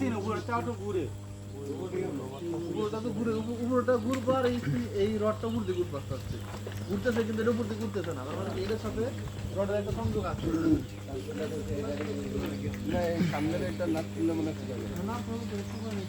আসি না উপরে চাওটা ঘুরে উপরটা তো ঘুরে উপ- উপরটা ঘুরবো এই এই রডটা উপর দিয়ে ঘুরবো আস্তে আস্তে ঘুরতেছে কিন্তু এটা উপর দিয়ে ঘুরতেছে না তার মানে কি এটার সাথে রডের একটা সংযোগ আছে সামনের একটা নাট কিনলে মনে হয় না, তো একটু মানে-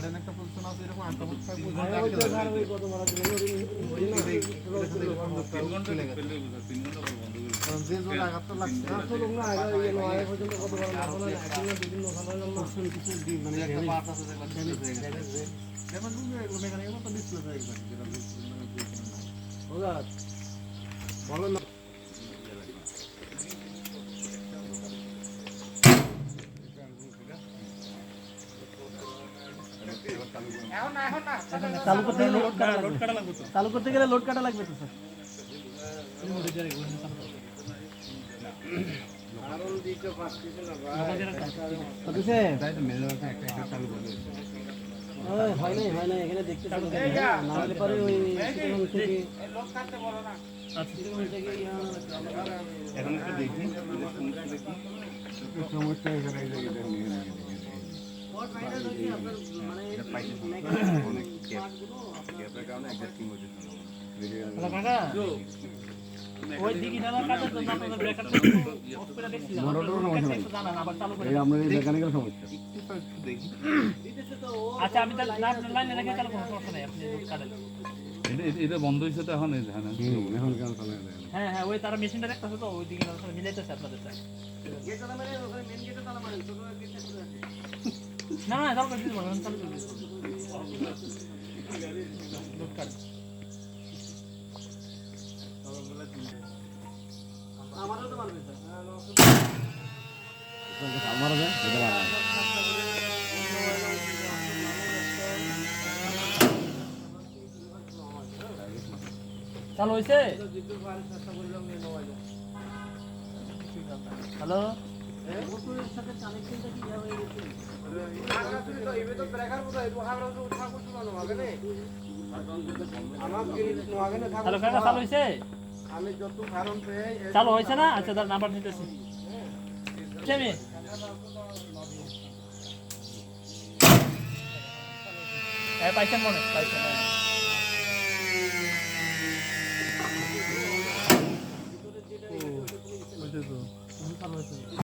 সার্টেন একটা পজিশন আছে এরকম আটটা পজিশন কারণ যে জোরে আঘাতটা লাগছে একটা পার্ট আছে যেগুলো এখন তুমি এগুলো মেকানিকের মতো ডিসপ্লে হয়ে গেছে যেটা বলো না চালু করতে গেলে লোড কাটা লাগবে চালু করতে গেলে লোড কাটা লাগবে তো স্যার? হয় নাই হয় নাই এখানে দেখতে না হলে পরে ওই থেকে চিটাগাং থেকে এখন একটু দেখি সমস্যা আচ্ছা আমি তাহলে লাইনে রেখে চালু কোনো সমস্যা নেই আপনি কাটেন। এটা এটা- এটা বন্ধ হয়েছে তো এখন হ্যাঁ এখন হ্যাঁ হ্যাঁ ওই তারা মেশিনটা দেখতেছে তো ওই দিকে মিলাইতেছে আপনাদের না না চালু করে দিতে পারবেন চালু করে দিতে চালু হয়েছে হ্যালো? হ্যালো কাকা চালু হয়েছে চালু হয়েছে না? আচ্ছা তার নাম্বার হ্যাঁ পাইছেন মনে পাইছেন